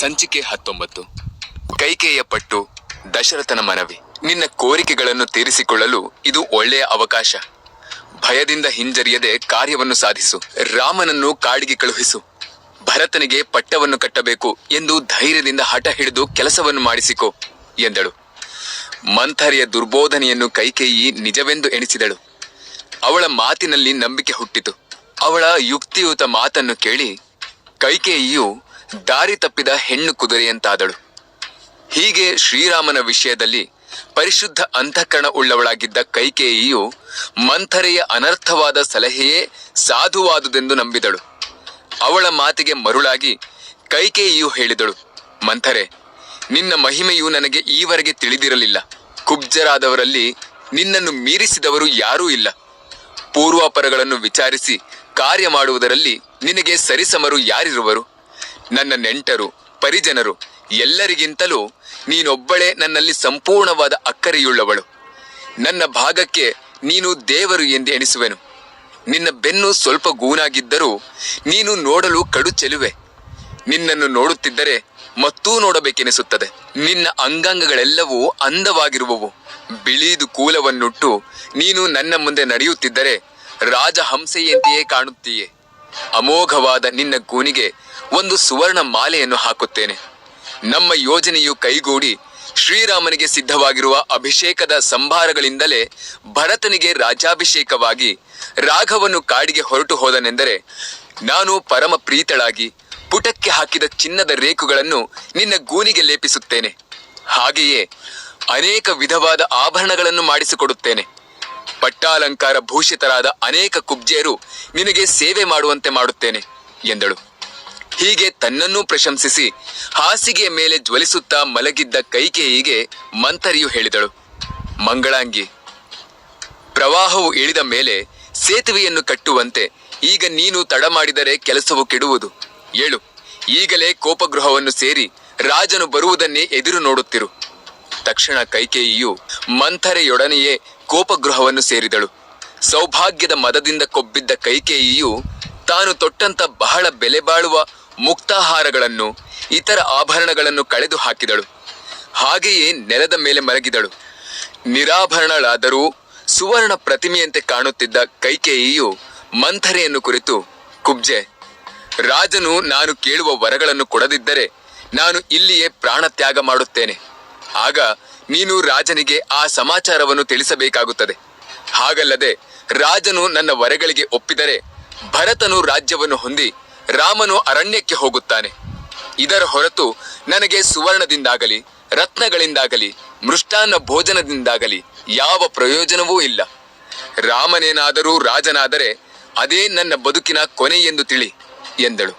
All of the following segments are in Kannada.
ಸಂಚಿಕೆ ಹತ್ತೊಂಬತ್ತು. ಕೈಕೇಯ ಪಟ್ಟು ದಶರಥನ ಮನವಿ. ನಿನ್ನ ಕೋರಿಕೆಗಳನ್ನು ತೀರಿಸಿಕೊಳ್ಳಲು ಇದು ಒಳ್ಳೆಯ ಅವಕಾಶ. ಭಯದಿಂದ ಹಿಂಜರಿಯದೆ ಕಾರ್ಯವನ್ನು ಸಾಧಿಸು. ರಾಮನನ್ನು ಕಾಡಿಗೆ ಕಳುಹಿಸು. ಭರತನಿಗೆ ಪಟ್ಟವನ್ನು ಕಟ್ಟಬೇಕು ಎಂದು ಧೈರ್ಯದಿಂದ ಹಠ ಹಿಡಿದು ಕೆಲಸವನ್ನು ಮಾಡಿಸಿಕೊ, ಎಂದಳು. ಮಂಥರಿಯ ದುರ್ಬೋಧನೆಯನ್ನು ಕೈಕೇಯಿ ನಿಜವೆಂದು ಎಣಿಸಿದಳು. ಅವಳ ಮಾತಿನಲ್ಲಿ ನಂಬಿಕೆ ಹುಟ್ಟಿತು. ಅವಳ ಯುಕ್ತಿಯುತ ಮಾತನ್ನು ಕೇಳಿ ಕೈಕೇಯಿಯು ದಾರಿ ತಪ್ಪಿದ ಹೆಣ್ಣು ಕುದುರೆಯಂತಾದಳು. ಹೀಗೆ ಶ್ರೀರಾಮನ ವಿಷಯದಲ್ಲಿ ಪರಿಶುದ್ಧ ಅಂತಃಕರಣ ಉಳ್ಳವಳಾಗಿದ್ದ ಕೈಕೇಯಿಯು ಮಂಥರೆಯ ಅನರ್ಥವಾದ ಸಲಹೆಯೇ ಸಾಧುವಾದುದೆಂದು ನಂಬಿದಳು. ಅವಳ ಮಾತಿಗೆ ಮರುಳಾಗಿ ಕೈಕೇಯಿಯು ಹೇಳಿದಳು, ಮಂಥರೆ, ನಿನ್ನ ಮಹಿಮೆಯು ನನಗೆ ಈವರೆಗೆ ತಿಳಿದಿರಲಿಲ್ಲ. ಕುಬ್ಜರಾದವರಲ್ಲಿ ನಿನ್ನನ್ನು ಮೀರಿಸಿದವರು ಯಾರೂ ಇಲ್ಲ. ಪೂರ್ವಾಪರಗಳನ್ನು ವಿಚಾರಿಸಿ ಕಾರ್ಯ ಮಾಡುವುದರಲ್ಲಿ ನಿನಗೆ ಸರಿಸಮರು ಯಾರಿರುವರು? ನನ್ನ ನೆಂಟರು, ಪರಿಜನರು, ಎಲ್ಲರಿಗಿಂತಲೂ ನೀನೊಬ್ಬಳೇ ನನ್ನಲ್ಲಿ ಸಂಪೂರ್ಣವಾದ ಅಕ್ಕರೆಯುಳ್ಳವಳು. ನನ್ನ ಭಾಗಕ್ಕೆ ನೀನು ದೇವರು ಎಂದು ಎಣಿಸುವೆನು. ನಿನ್ನ ಬೆನ್ನು ಸ್ವಲ್ಪ ಗೂನಾಗಿದ್ದರೂ ನೀನು ನೋಡಲು ಕಡು ಚೆಲುವೆ ನಿನ್ನನ್ನು ನೋಡುತ್ತಿದ್ದರೆ ಮತ್ತೂ ನೋಡಬೇಕೆನಿಸುತ್ತದೆ. ನಿನ್ನ ಅಂಗಾಂಗಗಳೆಲ್ಲವೂ ಅಂದವಾಗಿರುವವು. ಬಿಳಿದು ಕೂಲವನ್ನುಟ್ಟು ನೀನು ನನ್ನ ಮುಂದೆ ನಡೆಯುತ್ತಿದ್ದರೆ ರಾಜಹಂಸೆಯಂತೆಯೇ ಕಾಣುತ್ತೀಯೆ. ಅಮೋಘವಾದ ನಿನ್ನ ಗೂನಿಗೆ ಒಂದು ಸುವರ್ಣ ಮಾಲೆಯನ್ನು ಹಾಕುತ್ತೇನೆ. ನಮ್ಮ ಯೋಜನೆಯು ಕೈಗೂಡಿ ಶ್ರೀರಾಮನಿಗೆ ಸಿದ್ಧವಾಗಿರುವ ಅಭಿಷೇಕದ ಸಂಭಾರಗಳಿಂದಲೇ ಭರತನಿಗೆ ರಾಜಾಭಿಷೇಕವಾಗಿ ರಾಘವನ್ನು ಕಾಡಿಗೆ ಹೊರಟು ಹೋದನೆಂದರೆ ನಾನು ಪರಮ ಪ್ರೀತಳಾಗಿ ಪುಟಕ್ಕೆ ಹಾಕಿದ ಚಿನ್ನದ ರೇಖುಗಳನ್ನು ನಿನ್ನ ಗೂನಿಗೆ ಲೇಪಿಸುತ್ತೇನೆ. ಹಾಗೆಯೇ ಅನೇಕ ವಿಧವಾದ ಆಭರಣಗಳನ್ನು ಮಾಡಿಸಿಕೊಡುತ್ತೇನೆ. ಪಟ್ಟಾಲಂಕಾರ ಭೂಷಿತರಾದ ಅನೇಕ ಕುಬ್ಜೆಯರು ನಿನಗೆ ಸೇವೆ ಮಾಡುವಂತೆ ಮಾಡುತ್ತೇನೆ, ಎಂದಳು. ಹೀಗೆ ತನ್ನನ್ನೂ ಪ್ರಶಂಸಿಸಿ ಹಾಸಿಗೆಯ ಮೇಲೆ ಜ್ವಲಿಸುತ್ತಾ ಮಲಗಿದ್ದ ಕೈಕೇಯಿಗೆ ಮಂಥರಿಯು ಹೇಳಿದಳು. ಮಂಗಳಾಂಗಿ, ಪ್ರವಾಹವು ಇಳಿದ ಮೇಲೆ ಸೇತುವೆಯನ್ನು ಕಟ್ಟುವಂತೆ ಈಗ ನೀನು ತಡ ಮಾಡಿದರೆ ಕೆಲಸವು ಕೆಡುವುದು. ಏಳು, ಈಗಲೇ ಕೋಪಗೃಹವನ್ನು ಸೇರಿ ರಾಜನು ಬರುವುದನ್ನೇ ಎದುರು ನೋಡುತ್ತಿರು. ತಕ್ಷಣ ಕೈಕೇಯಿಯು ಮಂಥರೆಯೊಡನೆಯೇ ಕೋಪಗೃಹವನ್ನು ಸೇರಿದಳು. ಸೌಭಾಗ್ಯದ ಮದದಿಂದ ಕೊಬ್ಬಿದ್ದ ಕೈಕೇಯಿಯು ತಾನು ತೊಟ್ಟಂತ ಬಹಳ ಬೆಲೆ ಬಾಳುವ ಮುಕ್ತಾಹಾರಗಳನ್ನು, ಇತರ ಆಭರಣಗಳನ್ನು ಕಳೆದು ಹಾಕಿದಳು. ಹಾಗೆಯೇ ನೆಲದ ಮೇಲೆ ಮಲಗಿದಳು. ನಿರಾಭರಣಳಾದರೂ ಸುವರ್ಣ ಪ್ರತಿಮೆಯಂತೆ ಕಾಣುತ್ತಿದ್ದ ಕೈಕೇಯಿಯು ಮಂಥರೆಯನ್ನು ಕುರಿತು, ಕುಬ್ಜೆ, ರಾಜನು ನಾನು ಕೇಳುವ ವರಗಳನ್ನು ಕೊಡದಿದ್ದರೆ ನಾನು ಇಲ್ಲಿಯೇ ಪ್ರಾಣ ತ್ಯಾಗ ಮಾಡುತ್ತೇನೆ. ಆಗ ನೀನು ರಾಜನಿಗೆ ಆ ಸಮಾಚಾರವನ್ನು ತಿಳಿಸಬೇಕಾಗುತ್ತದೆ. ಹಾಗಲ್ಲದೆ ರಾಜನು ನನ್ನ ವರಗಳಿಗೆ ಒಪ್ಪಿದರೆ ಭರತನು ರಾಜ್ಯವನ್ನು ಹೊಂದಿ ರಾಮನು ಅರಣ್ಯಕ್ಕೆ ಹೋಗುತ್ತಾನೆ. ಇದರ ಹೊರತು ನನಗೆ ಸುವರ್ಣದಿಂದಾಗಲಿ, ರತ್ನಗಳಿಂದಾಗಲಿ, ಮೃಷ್ಟಾನ್ನ ಭೋಜನದಿಂದಾಗಲಿ ಯಾವ ಪ್ರಯೋಜನವೂ ಇಲ್ಲ. ರಾಮನೇನಾದರೂ ರಾಜನಾದರೆ ಅದೇ ನನ್ನ ಬದುಕಿನ ಕೊನೆ ಎಂದು ತಿಳಿ ಎಂದಳು.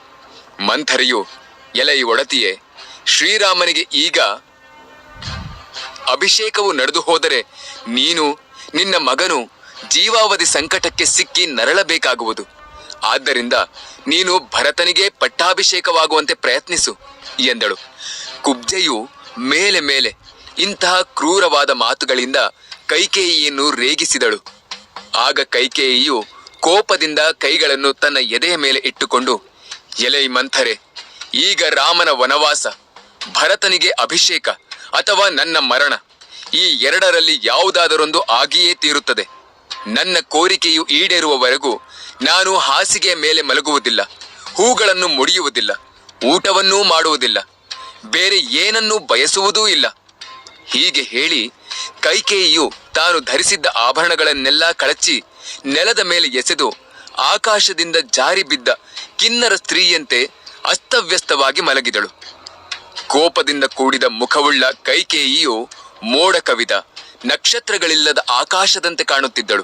ಮಂಥರಿಯು ಎಲೈ ಒಡತಿಯೇ, ಶ್ರೀರಾಮನಿಗೆ ಈಗ ಅಭಿಷೇಕವು ನಡೆದು ಹೋದರೆ ನೀನು, ನಿನ್ನ ಮಗನು ಜೀವಾವಧಿ ಸಂಕಟಕ್ಕೆ ಸಿಕ್ಕಿ ನರಳಬೇಕಾಗುವುದು. ಆದ್ದರಿಂದ ನೀನು ಭರತನಿಗೆ ಪಟ್ಟಾಭಿಷೇಕವಾಗುವಂತೆ ಪ್ರಯತ್ನಿಸು, ಎಂದಳು. ಕುಬ್ಜೆಯು ಮೇಲೆ ಮೇಲೆ ಇಂತಹ ಕ್ರೂರವಾದ ಮಾತುಗಳಿಂದ ಕೈಕೇಯಿಯನ್ನು ರೇಗಿಸಿದಳು. ಆಗ ಕೈಕೇಯಿಯು ಕೋಪದಿಂದ ಕೈಗಳನ್ನು ತನ್ನ ಎದೆಯ ಮೇಲೆ ಇಟ್ಟುಕೊಂಡು, ಎಲೈ ಮಂಥರೆ, ಈಗ ರಾಮನ ವನವಾಸ, ಭರತನಿಗೆ ಅಭಿಷೇಕ ಅಥವಾ ನನ್ನ ಮರಣ. ಈ ಎರಡರಲ್ಲಿ ಯಾವುದಾದರೊಂದು ಆಗಿಯೇ ತೀರುತ್ತದೆ. ನನ್ನ ಕೋರಿಕೆಯು ಈಡೇರುವವರೆಗೂ ನಾನು ಹಾಸಿಗೆಯ ಮೇಲೆ ಮಲಗುವುದಿಲ್ಲ, ಹೂಗಳನ್ನು ಮುಡಿಯುವುದಿಲ್ಲ, ಊಟವನ್ನೂ ಮಾಡುವುದಿಲ್ಲ, ಬೇರೆ ಏನನ್ನೂ ಬಯಸುವುದೂ ಇಲ್ಲ. ಹೀಗೆ ಹೇಳಿ ಕೈಕೇಯಿಯು ತಾನು ಧರಿಸಿದ್ದ ಆಭರಣಗಳನ್ನೆಲ್ಲ ಕಳಚಿ ನೆಲದ ಮೇಲೆ ಎಸೆದು ಆಕಾಶದಿಂದ ಜಾರಿ ಬಿದ್ದ ಕಿನ್ನರ ಸ್ತ್ರೀಯಂತೆ ಅಸ್ತವ್ಯಸ್ತವಾಗಿ ಮಲಗಿದಳು. ಕೋಪದಿಂದ ಕೂಡಿದ ಮುಖವುಳ್ಳ ಕೈಕೇಯಿಯು ಮೋಡ ಕವಿದ ನಕ್ಷತ್ರಗಳಿಲ್ಲದ ಆಕಾಶದಂತೆ ಕಾಣುತ್ತಿದ್ದಳು.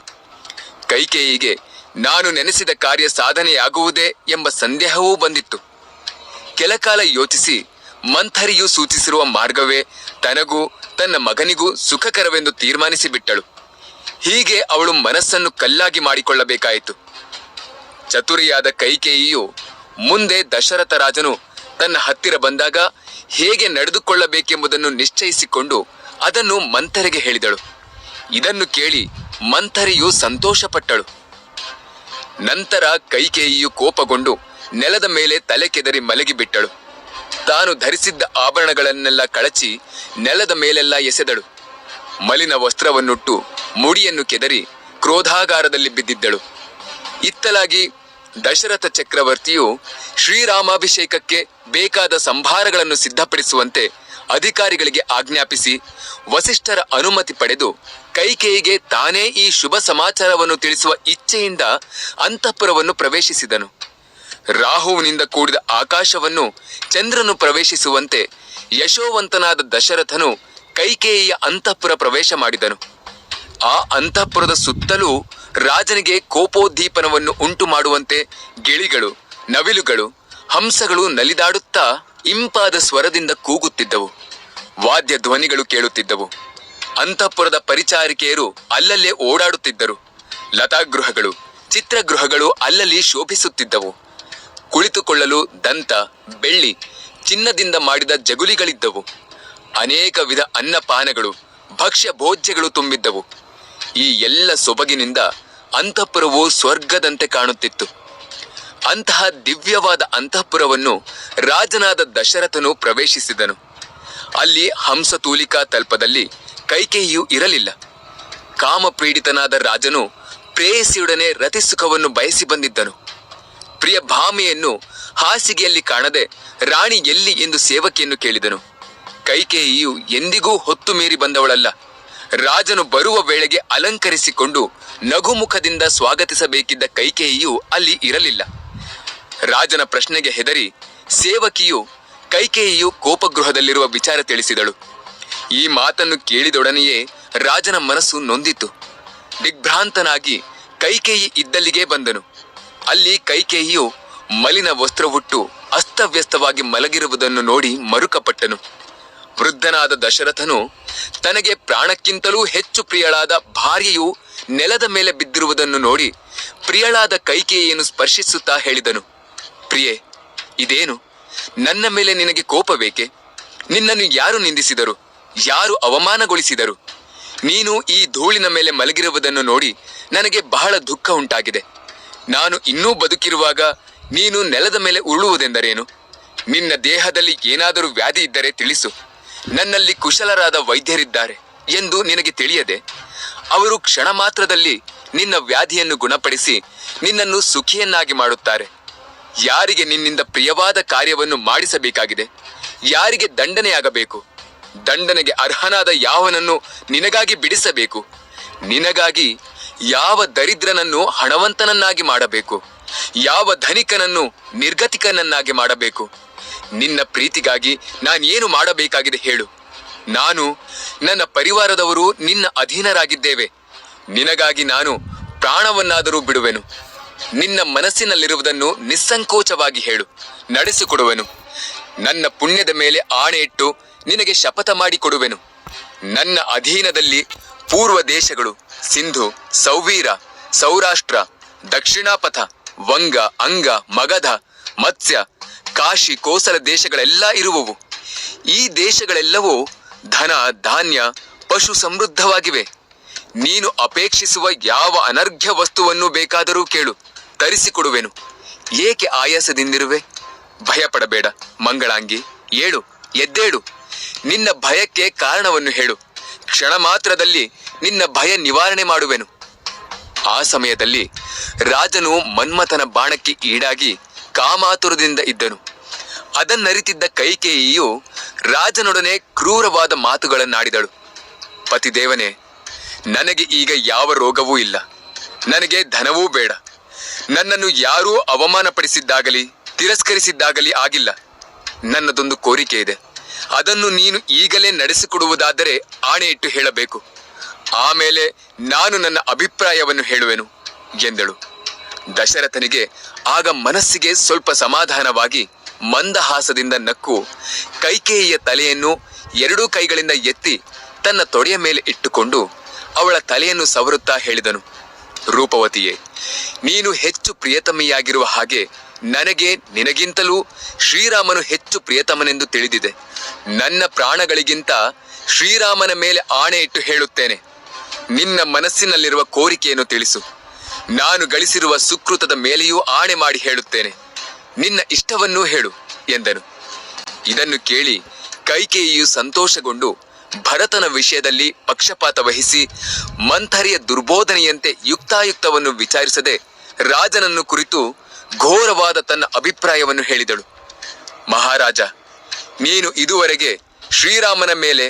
ಕೈಕೇಯಿಗೆ, ನಾನು ನೆನೆಸಿದ ಕಾರ್ಯ ಸಾಧನೆಯಾಗುವುದೇ ಎಂಬ ಸಂದೇಹವೂ ಬಂದಿತ್ತು. ಕೆಲಕಾಲ ಯೋಚಿಸಿ, ಮಂಥರಿಯು ಸೂಚಿಸಿರುವ ಮಾರ್ಗವೇ ತನಗೂ ತನ್ನ ಮಗನಿಗೂ ಸುಖಕರವೆಂದು ತೀರ್ಮಾನಿಸಿ ಬಿಟ್ಟಳು ಹೀಗೆ ಅವಳು ಮನಸ್ಸನ್ನು ಕಲ್ಲಾಗಿ ಮಾಡಿಕೊಳ್ಳಬೇಕಾಯಿತು. ಚತುರಿಯಾದ ಕೈಕೇಯಿಯು ಮುಂದೆ ದಶರಥ ರಾಜನು ತನ್ನ ಹತ್ತಿರ ಬಂದಾಗ ಹೇಗೆ ನಡೆದುಕೊಳ್ಳಬೇಕೆಂಬುದನ್ನು ನಿಶ್ಚಯಿಸಿಕೊಂಡು ಅದನ್ನು ಮಂಥರಿಗೆ ಹೇಳಿದಳು. ಇದನ್ನು ಕೇಳಿ ಮಂಥರಿಯು ಸಂತೋಷಪಟ್ಟಳು. ನಂತರ ಕೈಕೇಯಿಯು ಕೋಪಗೊಂಡು ನೆಲದ ಮೇಲೆ ತಲೆ ಕೆದರಿ ಮಲಗಿಬಿಟ್ಟಳು. ತಾನು ಧರಿಸಿದ್ದ ಆಭರಣಗಳನ್ನೆಲ್ಲ ಕಳಚಿ ನೆಲದ ಮೇಲೆಲ್ಲ ಎಸೆದಳು. ಮಲಿನ ವಸ್ತ್ರವನ್ನುಟ್ಟು ಮುಡಿಯನ್ನು ಕೆದರಿ ಕ್ರೋಧಾಗಾರದಲ್ಲಿ ಬಿದ್ದಿದ್ದಳು. ಇತ್ತಲಾಗಿ ದಶರಥ ಚಕ್ರವರ್ತಿಯು ಶ್ರೀರಾಮಾಭಿಷೇಕಕ್ಕೆ ಬೇಕಾದ ಸಂಭಾರಗಳನ್ನು ಸಿದ್ಧಪಡಿಸುವಂತೆ ಅಧಿಕಾರಿಗಳಿಗೆ ಆಜ್ಞಾಪಿಸಿ ವಸಿಷ್ಠರ ಅನುಮತಿ ಪಡೆದು ಕೈಕೇಯಿಗೆ ತಾನೇ ಈ ಶುಭ ಸಮಾಚಾರವನ್ನು ತಿಳಿಸುವ ಇಚ್ಛೆಯಿಂದ ಅಂತಃಪುರವನ್ನು ಪ್ರವೇಶಿಸಿದನು. ರಾಹುವಿನಿಂದ ಕೂಡಿದ ಆಕಾಶವನ್ನು ಚಂದ್ರನು ಪ್ರವೇಶಿಸುವಂತೆ ಯಶೋವಂತನಾದ ದಶರಥನು ಕೈಕೇಯಿಯ ಅಂತಃಪುರ ಪ್ರವೇಶ ಮಾಡಿದನು. ಆ ಅಂತಃಪುರದ ಸುತ್ತಲೂ ರಾಜನಿಗೆ ಕೋಪೋದ್ದೀಪನವನ್ನು ಉಂಟು ಮಾಡುವಂತೆ ಗಿಳಿಗಳು, ನವಿಲುಗಳು, ಹಂಸಗಳು ನಲಿದಾಡುತ್ತಾ ಇಂಪಾದ ಸ್ವರದಿಂದ ಕೂಗುತ್ತಿದ್ದವು. ವಾದ್ಯ ಧ್ವನಿಗಳು ಕೇಳುತ್ತಿದ್ದವು. ಅಂತಃಪುರದ ಪರಿಚಾರಿಕೆಯರು ಅಲ್ಲಲ್ಲೇ ಓಡಾಡುತ್ತಿದ್ದರು. ಲತಾಗೃಹಗಳು, ಚಿತ್ರಗೃಹಗಳು ಅಲ್ಲಲ್ಲಿ ಶೋಭಿಸುತ್ತಿದ್ದವು. ಕುಳಿತುಕೊಳ್ಳಲು ದಂತ, ಬೆಳ್ಳಿ, ಚಿನ್ನದಿಂದ ಮಾಡಿದ ಜಗುಲಿಗಳಿದ್ದವು. ಅನೇಕ ವಿಧ ಅನ್ನಪಾನಗಳು, ಭಕ್ಷ್ಯ ಭೋಜ್ಯಗಳು ತುಂಬಿದ್ದವು. ಈ ಎಲ್ಲ ಸೊಬಗಿನಿಂದ ಅಂತಃಪುರವು ಸ್ವರ್ಗದಂತೆ ಕಾಣುತ್ತಿತ್ತು. ಅಂತಹ ದಿವ್ಯವಾದ ಅಂತಃಪುರವನ್ನು ರಾಜನಾದ ದಶರಥನು ಪ್ರವೇಶಿಸಿದನು. ಅಲ್ಲಿ ಹಂಸತೂಲಿಕಾ ತಲ್ಪದಲ್ಲಿ ಕೈಕೇಯಿಯು ಇರಲಿಲ್ಲ. ಕಾಮಪೀಡಿತನಾದ ರಾಜನು ಪ್ರೇಯಸಿಯೊಡನೆ ರತಿಸುಖವನ್ನು ಬಯಸಿ ಬಂದಿದ್ದನು. ಪ್ರಿಯ ಭಾಮೆಯನ್ನು ಹಾಸಿಗೆಯಲ್ಲಿ ಕಾಣದೆ ರಾಣಿ ಎಲ್ಲಿ ಎಂದು ಸೇವಕಿಯನ್ನು ಕೇಳಿದನು. ಕೈಕೇಯಿಯು ಎಂದಿಗೂ ಹೊತ್ತು ಮೀರಿ ಬಂದವಳಲ್ಲ. ರಾಜನು ಬರುವ ವೇಳೆಗೆ ಅಲಂಕರಿಸಿಕೊಂಡು ನಗುಮುಖದಿಂದ ಸ್ವಾಗತಿಸಬೇಕಿದ್ದ ಕೈಕೇಯಿಯು ಅಲ್ಲಿ ಇರಲಿಲ್ಲ. ರಾಜನ ಪ್ರಶ್ನೆಗೆ ಹೆದರಿ ಸೇವಕಿಯು ಕೈಕೇಯಿಯು ಕೋಪಗೃಹದಲ್ಲಿರುವ ವಿಚಾರ ತಿಳಿಸಿದಳು. ಈ ಮಾತನ್ನು ಕೇಳಿದೊಡನೆಯೇ ರಾಜನ ಮನಸ್ಸು ನೊಂದಿತು ದಿಗ್ಭ್ರಾಂತನಾಗಿ ಕೈಕೇಯಿ ಇದ್ದಲ್ಲಿಗೆ ಬಂದನು. ಅಲ್ಲಿ ಕೈಕೇಯಿಯು ಮಲಿನ ವಸ್ತ್ರವುಟ್ಟು ಅಸ್ತವ್ಯಸ್ತವಾಗಿ ಮಲಗಿರುವುದನ್ನು ನೋಡಿ ಮರುಕಪಟ್ಟನು. ವೃದ್ಧನಾದ ದಶರಥನು ತನಗೆ ಪ್ರಾಣಕ್ಕಿಂತಲೂ ಹೆಚ್ಚು ಪ್ರಿಯಳಾದ ಭಾರ್ಯೆಯು ನೆಲದ ಮೇಲೆ ಬಿದ್ದಿರುವುದನ್ನು ನೋಡಿ ಪ್ರಿಯಳಾದ ಕೈಕೇಯನ್ನು ಸ್ಪರ್ಶಿಸುತ್ತಾ ಹೇಳಿದನು, ಪ್ರಿಯೆ, ಇದೇನು? ನನ್ನ ಮೇಲೆ ನಿನಗೆ ಕೋಪ ಬೇಕೆ ನಿನ್ನನ್ನು ಯಾರು ನಿಂದಿಸಿದರು? ಯಾರು ಅವಮಾನಗೊಳಿಸಿದರು? ನೀನು ಈ ಧೂಳಿನ ಮೇಲೆ ಮಲಗಿರುವುದನ್ನು ನೋಡಿ ನನಗೆ ಬಹಳ ದುಃಖ ಉಂಟಾಗಿದೆ. ನಾನು ಇನ್ನೂ ಬದುಕಿರುವಾಗ ನೀನು ನೆಲದ ಮೇಲೆ ಉರುಳುವುದೆಂದರೇನು? ನಿನ್ನ ದೇಹದಲ್ಲಿ ಏನಾದರೂ ವ್ಯಾಧಿ ಇದ್ದರೆ ತಿಳಿಸು. ನನ್ನಲ್ಲಿ ಕುಶಲರಾದ ವೈದ್ಯರಿದ್ದಾರೆ ಎಂದು ನಿನಗೆ ತಿಳಿಯದೆ, ಅವರು ಕ್ಷಣ ಮಾತ್ರದಲ್ಲಿ ನಿನ್ನ ವ್ಯಾಧಿಯನ್ನು ಗುಣಪಡಿಸಿ ನಿನ್ನನ್ನು ಸುಖಿಯನ್ನಾಗಿ ಮಾಡುತ್ತಾರೆ. ಯಾರಿಗೆ ನಿನ್ನಿಂದ ಪ್ರಿಯವಾದ ಕಾರ್ಯವನ್ನು ಮಾಡಿಸಬೇಕಾಗಿದೆ, ಯಾರಿಗೆ ದಂಡನೆಯಾಗಬೇಕು, ದಂಡನೆಗೆ ಅರ್ಹನಾದ ಯಾವನನ್ನು ನಿನಗಾಗಿ ಬಿಡಿಸಬೇಕು, ನಿನಗಾಗಿ ಯಾವ ದರಿದ್ರನನ್ನು ಹಣವಂತನನ್ನಾಗಿ ಮಾಡಬೇಕು, ಯಾವ ಧನಿಕನನ್ನು ನಿರ್ಗತಿಕನನ್ನಾಗಿ ಮಾಡಬೇಕು. ನಿನ್ನ ಪ್ರೀತಿಗಾಗಿ ನಾನೇನು ಮಾಡಬೇಕಾಗಿದೆ ಹೇಳು. ನಾನು ನನ್ನ ಪರಿವಾರದವರು ನಿನ್ನ ಅಧೀನರಾಗಿದ್ದೇವೆ. ನಿನಗಾಗಿ ನಾನು ಪ್ರಾಣವನ್ನಾದರೂ ಬಿಡುವೆನು. ನಿನ್ನ ಮನಸ್ಸಿನಲ್ಲಿರುವುದನ್ನು ನಿಸ್ಸಂಕೋಚವಾಗಿ ಹೇಳು, ನಡೆಸಿಕೊಡುವೆನು. ನನ್ನ ಪುಣ್ಯದ ಮೇಲೆ ಆಣೆ ಇಟ್ಟು ನಿನಗೆ ಶಪಥ ಮಾಡಿಕೊಡುವೆನು. ನನ್ನ ಅಧೀನದಲ್ಲಿ ಪೂರ್ವ ದೇಶಗಳು, ಸಿಂಧು, ಸೌವೀರ, ಸೌರಾಷ್ಟ್ರ, ದಕ್ಷಿಣಾಪಥ, ವಂಗ, ಅಂಗ, ಮಗಧ, ಮತ್ಸ್ಯ ಕಾಶಿ ಕೋಸಲ ದೇಶಗಳೆಲ್ಲ ಇರುವವು. ಈ ದೇಶಗಳೆಲ್ಲವೂ ಧನ, ಧಾನ್ಯ, ಪಶು ಸಮೃದ್ಧವಾಗಿವೆ. ನೀನು ಅಪೇಕ್ಷಿಸುವ ಯಾವ ಅನರ್ಘ್ಯ ವಸ್ತುವನ್ನು ಬೇಕಾದರೂ ಕೇಳು, ತರಿಸಿಕೊಡುವೆನು. ಏಕೆ ಆಯಾಸದಿಂದಿರುವೆ? ಭಯಪಡಬೇಡ, ಮಂಗಳಾಂಗಿ. ಏಳು, ಎದ್ದೇಳು. ನಿನ್ನ ಭಯಕ್ಕೆ ಕಾರಣವನ್ನು ಹೇಳು. ಕ್ಷಣ ಮಾತ್ರದಲ್ಲಿ ನಿನ್ನ ಭಯ ನಿವಾರಣೆ ಮಾಡುವೆನು. ಆ ಸಮಯದಲ್ಲಿ ರಾಜನು ಮನ್ಮಥನ ಬಾಣಕ್ಕೆ ಈಡಾಗಿ ಕಾಮಾತುರದಿಂದ ಇದ್ದನು. ಅದನ್ನರಿತಿದ್ದ ಕೈಕೇಯಿಯು ರಾಜನೊಡನೆ ಕ್ರೂರವಾದ ಮಾತುಗಳನ್ನಾಡಿದಳು. ಪತಿದೇವನೇ, ನನಗೆ ಈಗ ಯಾವ ರೋಗವೂ ಇಲ್ಲ. ನನಗೆ ಧನವೂ ಬೇಡ. ನನ್ನನ್ನು ಯಾರೂ ಅವಮಾನಪಡಿಸಿದ್ದಾಗಲಿ, ತಿರಸ್ಕರಿಸಿದ್ದಾಗಲಿ ಆಗಿಲ್ಲ. ನನ್ನದೊಂದು ಕೋರಿಕೆ ಇದೆ. ಅದನ್ನು ನೀನು ಈಗಲೇ ನಡೆಸಿಕೊಡುವುದಾದರೆ ಆಣೆ ಇಟ್ಟು ಹೇಳಬೇಕು. ಆಮೇಲೆ ನಾನು ನನ್ನ ಅಭಿಪ್ರಾಯವನ್ನು ಹೇಳುವೆನು, ಎಂದಳು. ದಶರಥನಿಗೆ ಆಗ ಮನಸ್ಸಿಗೆ ಸ್ವಲ್ಪ ಸಮಾಧಾನವಾಗಿ ಮಂದಹಾಸದಿಂದ ನಕ್ಕು ಕೈಕೇಯಿಯ ತಲೆಯನ್ನು ಎರಡೂ ಕೈಗಳಿಂದ ಎತ್ತಿ ತನ್ನ ತೊಡೆಯ ಮೇಲೆ ಇಟ್ಟುಕೊಂಡು ಅವಳ ತಲೆಯನ್ನು ಸವರುತ್ತಾ ಹೇಳಿದನು, ರೂಪವತಿಯೇ, ನೀನು ಹೆಚ್ಚು ಪ್ರಿಯತಮಿಯಾಗಿರುವ ಹಾಗೆ ನನಗೆ ನಿನಗಿಂತಲೂ ಶ್ರೀರಾಮನು ಹೆಚ್ಚು ಪ್ರಿಯತಮನೆಂದು ತಿಳಿದಿದೆ. ನನ್ನ ಪ್ರಾಣಗಳಿಗಿಂತ ಶ್ರೀರಾಮನ ಮೇಲೆ ಆಣೆ ಇಟ್ಟು ಹೇಳುತ್ತೇನೆ. ನಿನ್ನ ಮನಸ್ಸಿನಲ್ಲಿರುವ ಕೋರಿಕೆಯನ್ನು ತಿಳಿಸು. ನಾನು ಗಳಿಸಿರುವ ಸುಕೃತದ ಮೇಲೆಯೂ ಆಣೆ ಮಾಡಿ ಹೇಳುತ್ತೇನೆ. ನಿನ್ನ ಇಷ್ಟವನ್ನೂ ಹೇಳು, ಎಂದನು. ಇದನ್ನು ಕೇಳಿ ಕೈಕೇಯಿಯು ಸಂತೋಷಗೊಂಡು ಭರತನ ವಿಷಯದಲ್ಲಿ ಪಕ್ಷಪಾತ ವಹಿಸಿ ಮಂಥರಿಯ ದುರ್ಬೋಧನೆಯಂತೆ ಯುಕ್ತಾಯುಕ್ತವನ್ನು ವಿಚಾರಿಸದೆ ರಾಜನನ್ನು ಕುರಿತು ಘೋರವಾದ ತನ್ನ ಅಭಿಪ್ರಾಯವನ್ನು ಹೇಳಿದಳು. ಮಹಾರಾಜ, ನೀನು ಇದುವರೆಗೆ ಶ್ರೀರಾಮನ ಮೇಲೆ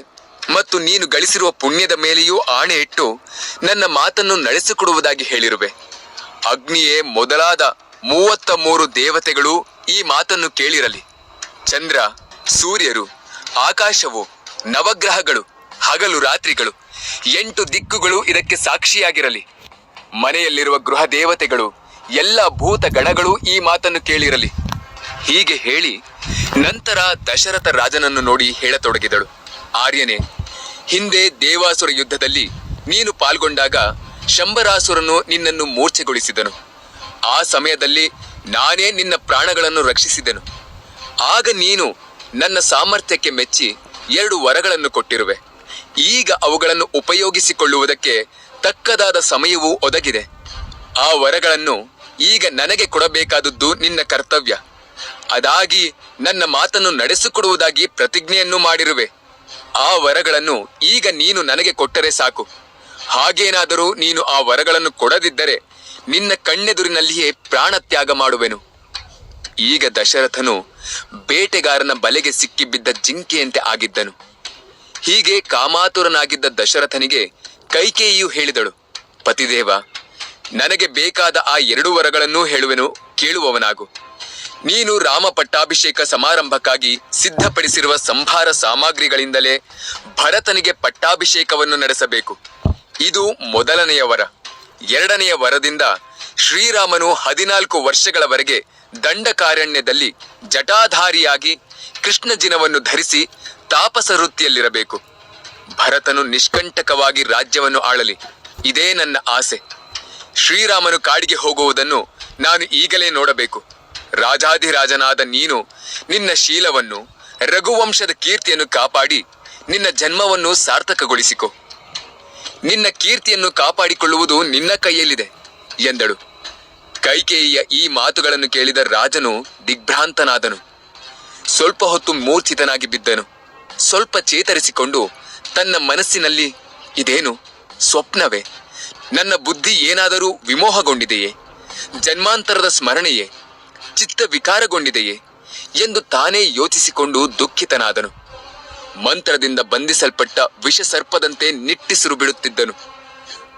ಮತ್ತು ನೀನು ಗಳಿಸಿರುವ ಪುಣ್ಯದ ಮೇಲೆಯೂ ಆಣೆ ಇಟ್ಟು ನನ್ನ ಮಾತನ್ನು ನಡೆಸಿಕೊಡುವುದಾಗಿ ಹೇಳಿರುವೆ. ಅಗ್ನಿಯೇ ಮೊದಲಾದ ಮೂವತ್ತ ಮೂರು ದೇವತೆಗಳು ಈ ಮಾತನ್ನು ಕೇಳಿರಲಿ. ಚಂದ್ರ, ಸೂರ್ಯರು, ಆಕಾಶವು, ನವಗ್ರಹಗಳು, ಹಗಲು ರಾತ್ರಿಗಳು, ಎಂಟು ದಿಕ್ಕುಗಳು ಇದಕ್ಕೆ ಸಾಕ್ಷಿಯಾಗಿರಲಿ. ಮನೆಯಲ್ಲಿರುವ ಗೃಹ ದೇವತೆಗಳು, ಎಲ್ಲ ಭೂತ ಗಣಗಳು ಈ ಮಾತನ್ನು ಕೇಳಿರಲಿ. ಹೀಗೆ ಹೇಳಿ ನಂತರ ದಶರಥ ರಾಜನನ್ನು ನೋಡಿ ಹೇಳತೊಡಗಿದಳು. ಆರ್ಯನೇ, ಹಿಂದೆ ದೇವಾಸುರ ಯುದ್ಧದಲ್ಲಿ ನೀನು ಪಾಲ್ಗೊಂಡಾಗ ಶಂಬರಾಸುರನು ನಿನ್ನನ್ನು ಮೂರ್ಛೆಗೊಳಿಸಿದನು. ಆ ಸಮಯದಲ್ಲಿ ನಾನೇ ನಿನ್ನ ಪ್ರಾಣಗಳನ್ನು ರಕ್ಷಿಸಿದೆನು. ಆಗ ನೀನು ನನ್ನ ಸಾಮರ್ಥ್ಯಕ್ಕೆ ಮೆಚ್ಚಿ ಎರಡು ವರಗಳನ್ನು ಕೊಟ್ಟಿರುವೆ. ಈಗ ಅವುಗಳನ್ನು ಉಪಯೋಗಿಸಿಕೊಳ್ಳುವುದಕ್ಕೆ ತಕ್ಕದಾದ ಸಮಯವೂ ಒದಗಿದೆ. ಆ ವರಗಳನ್ನು ಈಗ ನನಗೆ ಕೊಡಬೇಕಾದದ್ದು ನಿನ್ನ ಕರ್ತವ್ಯ. ಅದಾಗಿ ನನ್ನ ಮಾತನ್ನು ನಡೆಸಿಕೊಡುವುದಾಗಿ ಪ್ರತಿಜ್ಞೆಯನ್ನು ಮಾಡಿರುವೆ. ಆ ವರಗಳನ್ನು ಈಗ ನೀನು ನನಗೆ ಕೊಟ್ಟರೆ ಸಾಕು. ಹಾಗೇನಾದರೂ ನೀನು ಆ ವರಗಳನ್ನು ಕೊಡದಿದ್ದರೆ ನಿನ್ನ ಕಣ್ಣೆದುರಿನಲ್ಲಿಯೇ ಪ್ರಾಣತ್ಯಾಗ ಮಾಡುವೆನು. ಈಗ ದಶರಥನು ಬೇಟೆಗಾರನ ಬಲೆಗೆ ಸಿಕ್ಕಿಬಿದ್ದ ಜಿಂಕೆಯಂತೆ ಆಗಿದ್ದನು. ಹೀಗೆ ಕಾಮಾತುರನಾಗಿದ್ದ ದಶರಥನಿಗೆ ಕೈಕೇಯಿಯು ಹೇಳಿದಳು, ಪತಿದೇವ, ನನಗೆ ಬೇಕಾದ ಆ ಎರಡು ವರಗಳನ್ನೂ ಹೇಳುವೆನು, ಕೇಳುವವನಾಗು. ನೀನು ರಾಮ ಪಟ್ಟಾಭಿಷೇಕ ಸಮಾರಂಭಕ್ಕಾಗಿ ಸಿದ್ಧಪಡಿಸಿರುವ ಸಂಭಾರ ಸಾಮಗ್ರಿಗಳಿಂದಲೇ ಭರತನಿಗೆ ಪಟ್ಟಾಭಿಷೇಕವನ್ನು ನಡೆಸಬೇಕು. ಇದು ಮೊದಲನೆಯ ವರ. ಎರಡನೆಯ ವರದಿಂದ ಶ್ರೀರಾಮನು ಹದಿನಾಲ್ಕು ವರ್ಷಗಳವರೆಗೆ ದಂಡಕಾರಣ್ಯದಲ್ಲಿ ಜಟಾಧಾರಿಯಾಗಿ ಕೃಷ್ಣ ಜಿನವನ್ನು ಧರಿಸಿ ತಾಪಸ ವೃತ್ತಿಯಲ್ಲಿರಬೇಕು. ಭರತನು ನಿಷ್ಕಂಟಕವಾಗಿ ರಾಜ್ಯವನ್ನು ಆಳಲಿ. ಇದೇ ನನ್ನ ಆಸೆ. ಶ್ರೀರಾಮನು ಕಾಡಿಗೆ ಹೋಗುವುದನ್ನು ನಾನು ಈಗಲೇ ನೋಡಬೇಕು. ರಾಜಾಧಿರಾಜನಾದ ನೀನು ನಿನ್ನ ಶೀಲವನ್ನು ರಘುವಂಶದ ಕೀರ್ತಿಯನ್ನು ಕಾಪಾಡಿ ನಿನ್ನ ಜನ್ಮವನ್ನು ಸಾರ್ಥಕಗೊಳಿಸಿಕೊ. ನಿನ್ನ ಕೀರ್ತಿಯನ್ನು ಕಾಪಾಡಿಕೊಳ್ಳುವುದು ನಿನ್ನ ಕೈಯಲ್ಲಿದೆ ಎಂದಳು. ಕೈಕೇಯಿಯ ಈ ಮಾತುಗಳನ್ನು ಕೇಳಿದ ರಾಜನು ದಿಗ್ಭ್ರಾಂತನಾದನು. ಸ್ವಲ್ಪ ಹೊತ್ತು ಮೂರ್ಛಿತನಾಗಿ ಬಿದ್ದನು. ಸ್ವಲ್ಪ ಚೇತರಿಸಿಕೊಂಡು ತನ್ನ ಮನಸ್ಸಿನಲ್ಲಿ, ಇದೇನು? ಸ್ವಪ್ನವೇ? ನನ್ನ ಬುದ್ಧಿ ಏನಾದರೂ ವಿಮೋಹಗೊಂಡಿದೆಯೇ? ಜನ್ಮಾಂತರದ ಸ್ಮರಣೆಯೇ? ಚಿತ್ತ ವಿಕಾರಗೊಂಡಿದೆಯೇ? ಎಂದು ತಾನೇ ಯೋಚಿಸಿಕೊಂಡು ದುಃಖಿತನಾದನು. ಮಂತ್ರದಿಂದ ಬಂಧಿಸಲ್ಪಟ್ಟ ವಿಷಸರ್ಪದಂತೆ ನಿಟ್ಟಿಸಿರು ಬಿಡುತ್ತಿದ್ದನು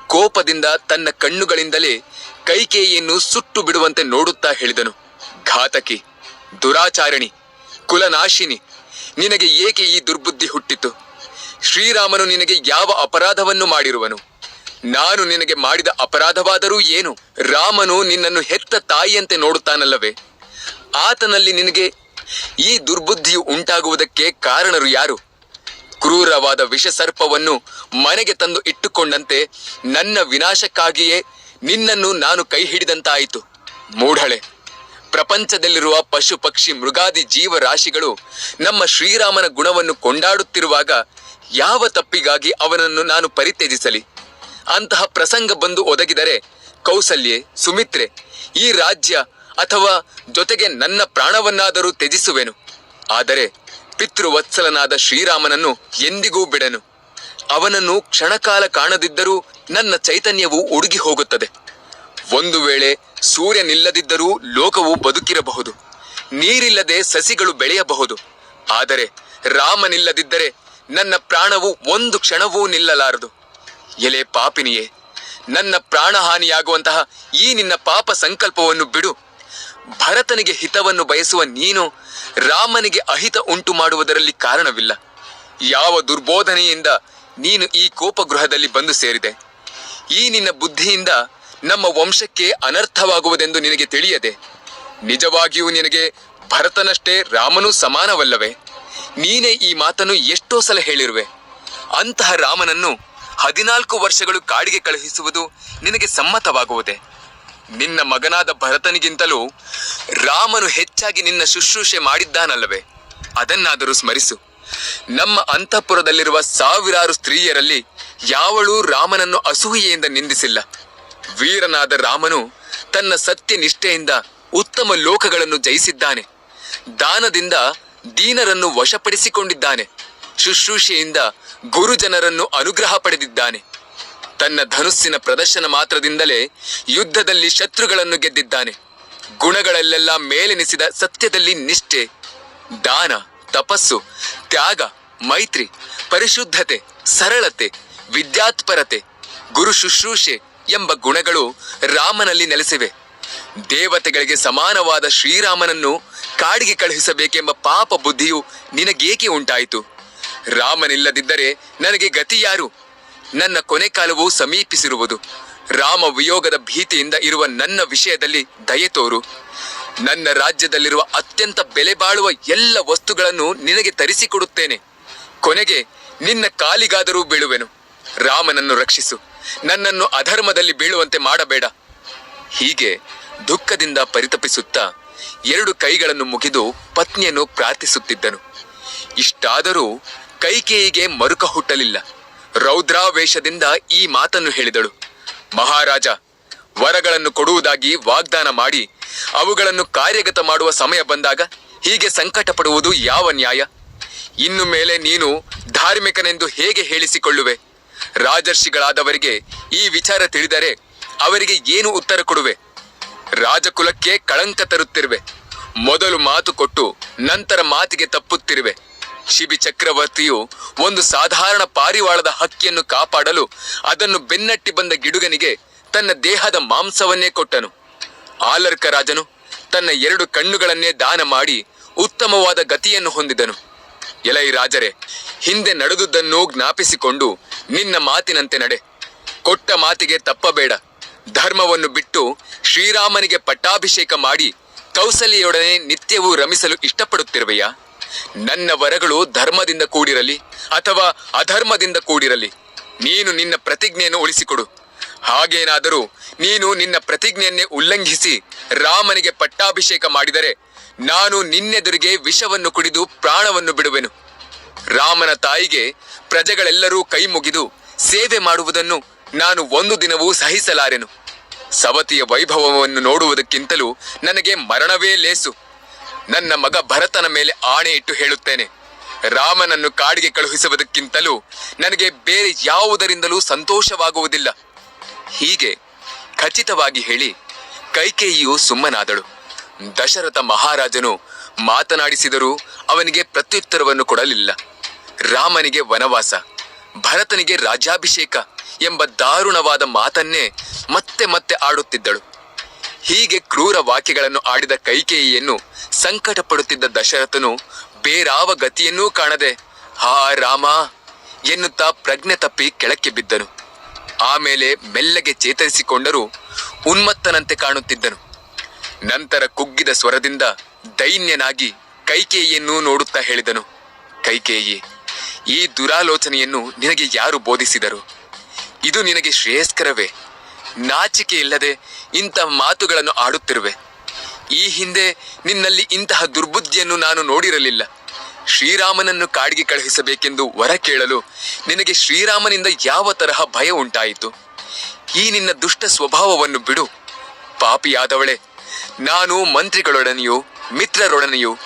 ಕೋಪದಿಂದ ತನ್ನ ಕಣ್ಣುಗಳಿಂದಲೇ ಕೈಕೇಯಿಯನ್ನು ಸುಟ್ಟು ಬಿಡುವಂತೆ ನೋಡುತ್ತಾ ಹೇಳಿದನು. ಘಾತಕಿ, ದುರಾಚಾರಣಿ, ಕುಲನಾಶಿನಿ, ನಿನಗೆ ಏಕೆ ಈ ದುರ್ಬುದ್ಧಿ ಹುಟ್ಟಿತು? ಶ್ರೀರಾಮನು ನಿನಗೆ ಯಾವ ಅಪರಾಧವನ್ನು ಮಾಡಿರುವನು? ನಾನು ನಿನಗೆ ಮಾಡಿದ ಅಪರಾಧವಾದರೂ ಏನು? ರಾಮನು ನಿನ್ನನ್ನು ಹೆತ್ತ ತಾಯಿಯಂತೆ ನೋಡುತ್ತಾನಲ್ಲವೇ? ಆತನಲ್ಲಿ ನಿನಗೆ ಈ ದುರ್ಬುದ್ಧಿಯು ಉಂಟಾಗುವುದಕ್ಕೆ ಕಾರಣರು ಯಾರು? ಕ್ರೂರವಾದ ವಿಷಸರ್ಪವನ್ನು ಮನೆಗೆ ತಂದು ಇಟ್ಟುಕೊಂಡಂತೆ ನನ್ನ ವಿನಾಶಕ್ಕಾಗಿಯೇ ನಿನ್ನನ್ನು ನಾನು ಕೈ ಹಿಡಿದಂತಾಯಿತು. ಮೂಢಳೆ, ಪ್ರಪಂಚದಲ್ಲಿರುವ ಪಶು ಪಕ್ಷಿ ಮೃಗಾದಿ ಜೀವರಾಶಿಗಳು ನಮ್ಮ ಶ್ರೀರಾಮನ ಗುಣವನ್ನು ಕೊಂಡಾಡುತ್ತಿರುವಾಗ ಯಾವ ತಪ್ಪಿಗಾಗಿ ಅವನನ್ನು ನಾನು ಪರಿತ್ಯಜಿಸಲಿ? ಅಂತಹ ಪ್ರಸಂಗ ಬಂದು ಒದಗಿದರೆ ಕೌಸಲ್ಯೆ, ಸುಮಿತ್ರೆ ಈ ರಾಜ್ಯ ಅಥವಾ ಜೊತೆಗೆ ನನ್ನ ಪ್ರಾಣವನ್ನಾದರೂ ತ್ಯಜಿಸುವೆನು. ಆದರೆ ಪಿತೃವತ್ಸಲನಾದ ಶ್ರೀರಾಮನನ್ನು ಎಂದಿಗೂ ಬಿಡನು. ಅವನನ್ನು ಕ್ಷಣಕಾಲ ಕಾಣದಿದ್ದರೂ ನನ್ನ ಚೈತನ್ಯವು ಉಡುಗಿ ಹೋಗುತ್ತದೆ. ಒಂದು ವೇಳೆ ಸೂರ್ಯನಿಲ್ಲದಿದ್ದರೂ ಲೋಕವು ಬದುಕಿರಬಹುದು. ನೀರಿಲ್ಲದೆ ಸಸಿಗಳು ಬೆಳೆಯಬಹುದು. ಆದರೆ ರಾಮನಿಲ್ಲದಿದ್ದರೆ ನನ್ನ ಪ್ರಾಣವು ಒಂದು ಕ್ಷಣವೂ ನಿಲ್ಲಲಾರದು. ಎಲೆ ಪಾಪಿನಿಯೇ, ನನ್ನ ಪ್ರಾಣಹಾನಿಯಾಗುವಂತಹ ಈ ನಿನ್ನ ಪಾಪ ಸಂಕಲ್ಪವನ್ನು ಬಿಡು. ಭರತನಿಗೆ ಹಿತವನ್ನು ಬಯಸುವ ನೀನು ರಾಮನಿಗೆ ಅಹಿತ ಉಂಟು ಮಾಡುವುದರಲ್ಲಿ ಕಾರಣವಿಲ್ಲ. ಯಾವ ದುರ್ಬೋಧನೆಯಿಂದ ನೀನು ಈ ಕೋಪಗೃಹದಲ್ಲಿ ಬಂದು ಸೇರಿದೆ? ಈ ನಿನ್ನ ಬುದ್ಧಿಯಿಂದ ನಮ್ಮ ವಂಶಕ್ಕೆ ಅನರ್ಥವಾಗುವುದೆಂದು ನಿನಗೆ ತಿಳಿಯದೆ? ನಿಜವಾಗಿಯೂ ನಿನಗೆ ಭರತನಷ್ಟೇ ರಾಮನೂ ಸಮಾನವಲ್ಲವೇ? ನೀನೇ ಈ ಮಾತನ್ನು ಎಷ್ಟೋ ಸಲ ಹೇಳಿರುವೆ. ಅಂತಹ ರಾಮನನ್ನು ಹದಿನಾಲ್ಕು ವರ್ಷಗಳು ಕಾಡಿಗೆ ಕಳುಹಿಸುವುದು ನಿನಗೆ ಸಮ್ಮತವಾಗುವುದೇ? ನಿನ್ನ ಮಗನಾದ ಭರತನಿಗಿಂತಲೂ ರಾಮನು ಹೆಚ್ಚಾಗಿ ನಿನ್ನ ಶುಶ್ರೂಷೆ ಮಾಡಿದ್ದಾನಲ್ಲವೇ? ಅದನ್ನಾದರೂ ಸ್ಮರಿಸು. ನಮ್ಮ ಅಂತಃಪುರದಲ್ಲಿರುವ ಸಾವಿರಾರು ಸ್ತ್ರೀಯರಲ್ಲಿ ಯಾವಳೂ ರಾಮನನ್ನು ಅಸೂಯೆಯಿಂದ ನಿಂದಿಸಿಲ್ಲ. ವೀರನಾದ ರಾಮನು ತನ್ನ ಸತ್ಯ ನಿಷ್ಠೆಯಿಂದ ಉತ್ತಮ ಲೋಕಗಳನ್ನು ಜಯಿಸಿದ್ದಾನೆ. ದಾನದಿಂದ ದೀನರನ್ನು ವಶಪಡಿಸಿಕೊಂಡಿದ್ದಾನೆ. ಶುಶ್ರೂಷೆಯಿಂದ ಗುರುಜನರನ್ನು ಅನುಗ್ರಹ ಪಡೆದಿದ್ದಾನೆ. ತನ್ನ ಧನುಸ್ಸಿನ ಪ್ರದರ್ಶನ ಮಾತ್ರದಿಂದಲೇ ಯುದ್ಧದಲ್ಲಿ ಶತ್ರುಗಳನ್ನು ಗೆದ್ದಿದ್ದಾನೆ. ಗುಣಗಳಲ್ಲೆಲ್ಲ ಮೇಲೆನಿಸಿದ ಸತ್ಯದಲ್ಲಿ ನಿಷ್ಠೆ, ದಾನ, ತಪಸ್ಸು, ತ್ಯಾಗ, ಮೈತ್ರಿ, ಪರಿಶುದ್ಧತೆ, ಸರಳತೆ, ವಿದ್ಯಾತ್ಪರತೆ, ಗುರು ಶುಶ್ರೂಷೆ ಎಂಬ ಗುಣಗಳು ರಾಮನಲ್ಲಿ ನೆಲೆಸಿವೆ. ದೇವತೆಗಳಿಗೆ ಸಮಾನವಾದ ಶ್ರೀರಾಮನನ್ನು ಕಾಡಿಗೆ ಕಳುಹಿಸಬೇಕೆಂಬ ಪಾಪ ಬುದ್ಧಿಯು ನಿನಗೇಕೆ ಉಂಟಾಯಿತು? ರಾಮನಿಲ್ಲದಿದ್ದರೆ ನನಗೆ ಗತಿ ಯಾರು ನನ್ನ ಕೊನೆ ಕಾಲವು ಸಮೀಪಿಸಿರುವುದು. ರಾಮ ವಿಯೋಗದ ಭೀತಿಯಿಂದ ಇರುವ ನನ್ನ ವಿಷಯದಲ್ಲಿ ದಯೆ ತೋರು. ನನ್ನ ರಾಜ್ಯದಲ್ಲಿರುವ ಅತ್ಯಂತ ಬೆಲೆ ಬಾಳುವ ಎಲ್ಲ ವಸ್ತುಗಳನ್ನು ನಿನಗೆ ತರಿಸಿಕೊಡುತ್ತೇನೆ. ಕೊನೆಗೆ ನಿನ್ನ ಕಾಲಿಗಾದರೂ ಬೀಳುವೆನು. ರಾಮನನ್ನು ರಕ್ಷಿಸು. ನನ್ನನ್ನು ಅಧರ್ಮದಲ್ಲಿ ಬೀಳುವಂತೆ ಮಾಡಬೇಡ. ಹೀಗೆ ದುಃಖದಿಂದ ಪರಿತಪಿಸುತ್ತಾ ಎರಡು ಕೈಗಳನ್ನು ಮುಗಿದು ಪತ್ನಿಯನ್ನು ಪ್ರಾರ್ಥಿಸುತ್ತಿದ್ದನು. ಇಷ್ಟಾದರೂ ಕೈಕೇಯಿಗೆ ಮರುಕ ಹುಟ್ಟಲಿಲ್ಲ ರೌದ್ರಾವೇಶದಿಂದ ಈ ಮಾತನ್ನು ಹೇಳಿದಳು. ಮಹಾರಾಜ, ವರಗಳನ್ನು ಕೊಡುವುದಾಗಿ ವಾಗ್ದಾನ ಮಾಡಿ, ಅವುಗಳನ್ನು ಕಾರ್ಯಗತ ಮಾಡುವ ಸಮಯ ಬಂದಾಗ ಹೀಗೆ ಸಂಕಟ ಯಾವ ನ್ಯಾಯ? ಇನ್ನು ಮೇಲೆ ನೀನು ಧಾರ್ಮಿಕನೆಂದು ಹೇಗೆ ಹೇಳಿಸಿಕೊಳ್ಳುವೆ? ರಾಜರ್ಷಿಗಳಾದವರಿಗೆ ಈ ವಿಚಾರ ತಿಳಿದರೆ ಅವರಿಗೆ ಏನು ಉತ್ತರ ಕೊಡುವೆ? ರಾಜಕುಲಕ್ಕೆ ಕಳಂಕ ತರುತ್ತಿರುವೆ. ಮೊದಲು ಮಾತು ಕೊಟ್ಟು ನಂತರ ಮಾತಿಗೆ ತಪ್ಪುತ್ತಿರುವೆ. ಶಿಬಿ ಚಕ್ರವರ್ತಿಯು ಒಂದು ಸಾಧಾರಣ ಪಾರಿವಾಳದ ಹಕ್ಕಿಯನ್ನು ಕಾಪಾಡಲು ಅದನ್ನು ಬೆನ್ನಟ್ಟಿ ಬಂದ ಗಿಡುಗನಿಗೆ ತನ್ನ ದೇಹದ ಮಾಂಸವನ್ನೇ ಕೊಟ್ಟನು. ಆಲರ್ಕ ರಾಜನು ತನ್ನ ಎರಡು ಕಣ್ಣುಗಳನ್ನೇ ದಾನ ಮಾಡಿ ಉತ್ತಮವಾದ ಗತಿಯನ್ನು ಹೊಂದಿದನು. ಎಲೈ ರಾಜರೇ, ಹಿಂದೆ ನಡೆದುದನ್ನು ಜ್ಞಾಪಿಸಿಕೊಂಡು ನಿನ್ನ ಮಾತಿನಂತೆ ನಡೆ. ಕೊಟ್ಟ ಮಾತಿಗೆ ತಪ್ಪಬೇಡ. ಧರ್ಮವನ್ನು ಬಿಟ್ಟು ಶ್ರೀರಾಮನಿಗೆ ಪಟ್ಟಾಭಿಷೇಕ ಮಾಡಿ ಕೌಸಲ್ಯೊಡನೆ ನಿತ್ಯವೂ ರಮಿಸಲು ಇಷ್ಟಪಡುತ್ತಿರುವೆಯಾ? ನನ್ನ ವರಗಳು ಧರ್ಮದಿಂದ ಕೂಡಿರಲಿ ಅಥವಾ ಅಧರ್ಮದಿಂದ ಕೂಡಿರಲಿ, ನೀನು ನಿನ್ನ ಪ್ರತಿಜ್ಞೆಯನ್ನು ಉಳಿಸಿಕೊಡು. ಹಾಗೇನಾದರೂ ನೀನು ನಿನ್ನ ಪ್ರತಿಜ್ಞೆಯನ್ನೇ ಉಲ್ಲಂಘಿಸಿ ರಾಮನಿಗೆ ಪಟ್ಟಾಭಿಷೇಕ ಮಾಡಿದರೆ ನಾನು ನಿನ್ನೆದುರಿಗೆ ವಿಷವನ್ನು ಕುಡಿದು ಪ್ರಾಣವನ್ನು ಬಿಡುವೆನು. ರಾಮನ ತಾಯಿಗೆ ಪ್ರಜೆಗಳೆಲ್ಲರೂ ಕೈ ಮುಗಿದು ಸೇವೆ ಮಾಡುವುದನ್ನು ನಾನು ಒಂದು ದಿನವೂ ಸಹಿಸಲಾರೆನು. ಸವತಿಯ ವೈಭವವನ್ನು ನೋಡುವುದಕ್ಕಿಂತಲೂ ನನಗೆ ಮರಣವೇ ಲೇಸು. ನನ್ನ ಮಗ ಭರತನ ಮೇಲೆ ಆಣೆ ಇಟ್ಟು ಹೇಳುತ್ತೇನೆ. ರಾಮನನ್ನು ಕಾಡಿಗೆ ಕಳುಹಿಸುವುದಕ್ಕಿಂತಲೂ ನನಗೆ ಬೇರೆ ಯಾವುದರಿಂದಲೂ ಸಂತೋಷವಾಗುವುದಿಲ್ಲ. ಹೀಗೆ ಖಚಿತವಾಗಿ ಹೇಳಿ ಕೈಕೇಯಿಯು ಸುಮ್ಮನಾದಳು. ದಶರಥ ಮಹಾರಾಜನು ಮಾತನಾಡಿಸಿದರೂ ಅವನಿಗೆ ಪ್ರತ್ಯುತ್ತರವನ್ನು ಕೊಡಲಿಲ್ಲ. ರಾಮನಿಗೆ ವನವಾಸ, ಭರತನಿಗೆ ರಾಜ್ಯಾಭಿಷೇಕ ಎಂಬ ದಾರುಣವಾದ ಮಾತನ್ನೇ ಮತ್ತೆ ಮತ್ತೆ ಆಡುತ್ತಿದ್ದಳು. ಹೀಗೆ ಕ್ರೂರ ವಾಕ್ಯಗಳನ್ನು ಆಡಿದ ಕೈಕೇಯಿಯನ್ನು ಸಂಕಟ ಪಡುತ್ತಿದ್ದ ದಶರಥನು ಬೇರಾವ ಗತಿಯನ್ನೂ ಕಾಣದೆ, ಹಾ ರಾಮ ಎನ್ನುತ್ತಾ ಪ್ರಜ್ಞೆ ತಪ್ಪಿ ಕೆಳಕ್ಕೆ ಬಿದ್ದನು. ಆಮೇಲೆ ಮೆಲ್ಲಗೆ ಚೇತರಿಸಿಕೊಂಡರೂ ಉನ್ಮತ್ತನಂತೆ ಕಾಣುತ್ತಿದ್ದನು. ನಂತರ ಕುಗ್ಗಿದ ಸ್ವರದಿಂದ ದೈನ್ಯನಾಗಿ ಕೈಕೇಯಿಯನ್ನು ನೋಡುತ್ತಾ ಹೇಳಿದನು. ಕೈಕೇಯಿ, ಈ ದುರಾಲೋಚನೆಯನ್ನು ನಿನಗೆ ಯಾರು ಬೋಧಿಸಿದರು? ಇದು ನಿನಗೆ ಶ್ರೇಯಸ್ಕರವೇ? ನಾಚಿಕೆ ಇಲ್ಲದೆ ಇಂತಹ ಮಾತುಗಳನ್ನು ಆಡುತ್ತಿರುವೆ. ಈ ಹಿಂದೆ ನಿನ್ನಲ್ಲಿ ಇಂತಹ ದುರ್ಬುದ್ಧಿಯನ್ನು ನಾನು ನೋಡಿರಲಿಲ್ಲ. ಶ್ರೀರಾಮನನ್ನು ಕಾಡಿಗೆ ಕಳುಹಿಸಬೇಕೆಂದು ವರ ಕೇಳಲು ನಿನಗೆ ಶ್ರೀರಾಮನಿಂದ ಯಾವ ತರಹ ಭಯ ಉಂಟಾಯಿತು? ಈ ನಿನ್ನ ದುಷ್ಟ ಸ್ವಭಾವವನ್ನು ಬಿಡು. ಪಾಪಿಯಾದವಳೆ, ನಾನು ಮಂತ್ರಿಗಳೊಡನೆಯೂ, ಮಿತ್ರರೊಡನೆಯೂ,